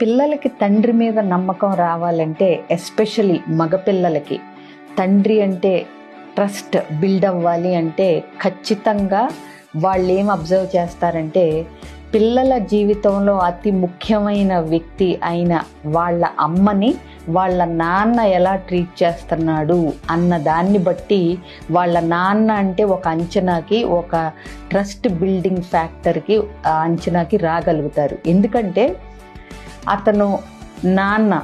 పిల్లలకి తండ్రి మీద నమ్మకం రావాలంటే ఎస్పెషలీ మగపిల్లలకి తండ్రి అంటే ట్రస్ట్ బిల్డ్ అవ్వాలి అంటే ఖచ్చితంగా వాళ్ళు ఏం అబ్జర్వ్ చేస్తారంటే పిల్లల జీవితంలో అతి ముఖ్యమైన వ్యక్తి అయిన వాళ్ళ అమ్మని వాళ్ళ నాన్న ఎలా ట్రీట్ చేస్తున్నాడు అన్న దాన్ని బట్టి వాళ్ళ నాన్న అంటే ఒక అంచనాకి ఒక ట్రస్ట్ బిల్డింగ్ ఫ్యాక్టర్కి ఆ అంచనాకి రాగలుగుతారు. ఎందుకంటే అతను నాన్న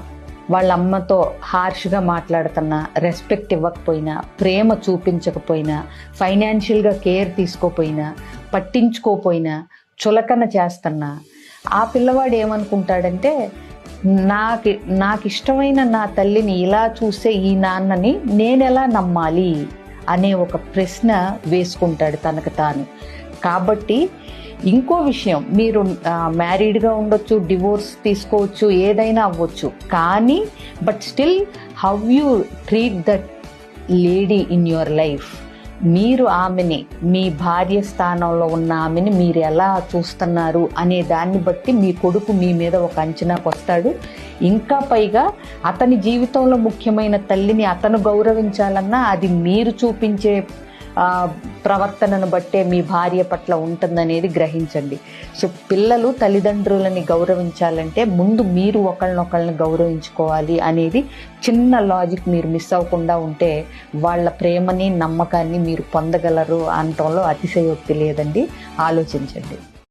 వాళ్ళ అమ్మతో హార్ష్గా మాట్లాడుతున్నా రెస్పెక్ట్ ఇవ్వకపోయినా ప్రేమ చూపించకపోయినా ఫైనాన్షియల్గా కేర్ తీసుకోపోయినా పట్టించుకోపోయినా చులకన చేస్తున్నా. ఆ పిల్లవాడు ఏమనుకుంటాడంటే నాకు నాకు ఇష్టమైన నా తల్లిని ఇలా చూసే ఈ నాన్నని నేనెలా నమ్మాలి? అనే ఒక ప్రశ్న వేసుకుంటాడు తనకు తాను. కాబట్టి ఇంకో విషయం మీరు మ్యారీడ్గా ఉండొచ్చు డివోర్స్ తీసుకోవచ్చు ఏదైనా అవ్వచ్చు. కానీ but still how you treat that lady in your life మీరు ఆమెని మీ భార్య స్థానంలో ఉన్న ఆమెని మీరు ఎలా చూస్తున్నారు అనే దాన్ని బట్టి మీ కొడుకు మీ మీద ఒక అంచనాకు వస్తాడు ఇంకా పైగా అతని జీవితంలో ముఖ్యమైన తల్లిని అతను గౌరవించాలన్నా అది మీరు చూపించే ప్రవర్తనను బట్టే మీ భార్య పట్ల ఉంటుందనేది గ్రహించండి. సో పిల్లలు తల్లిదండ్రులని గౌరవించాలంటే ముందు మీరు ఒకళ్ళనొకళ్ళని గౌరవించుకోవాలి అనేది చిన్న లాజిక్ మీరు మిస్ అవ్వకుండా ఉంటే వాళ్ళ ప్రేమని నమ్మకాన్ని మీరు పొందగలరు అనటంలో అతిశయోక్తి లేదండి. ఆలోచించండి.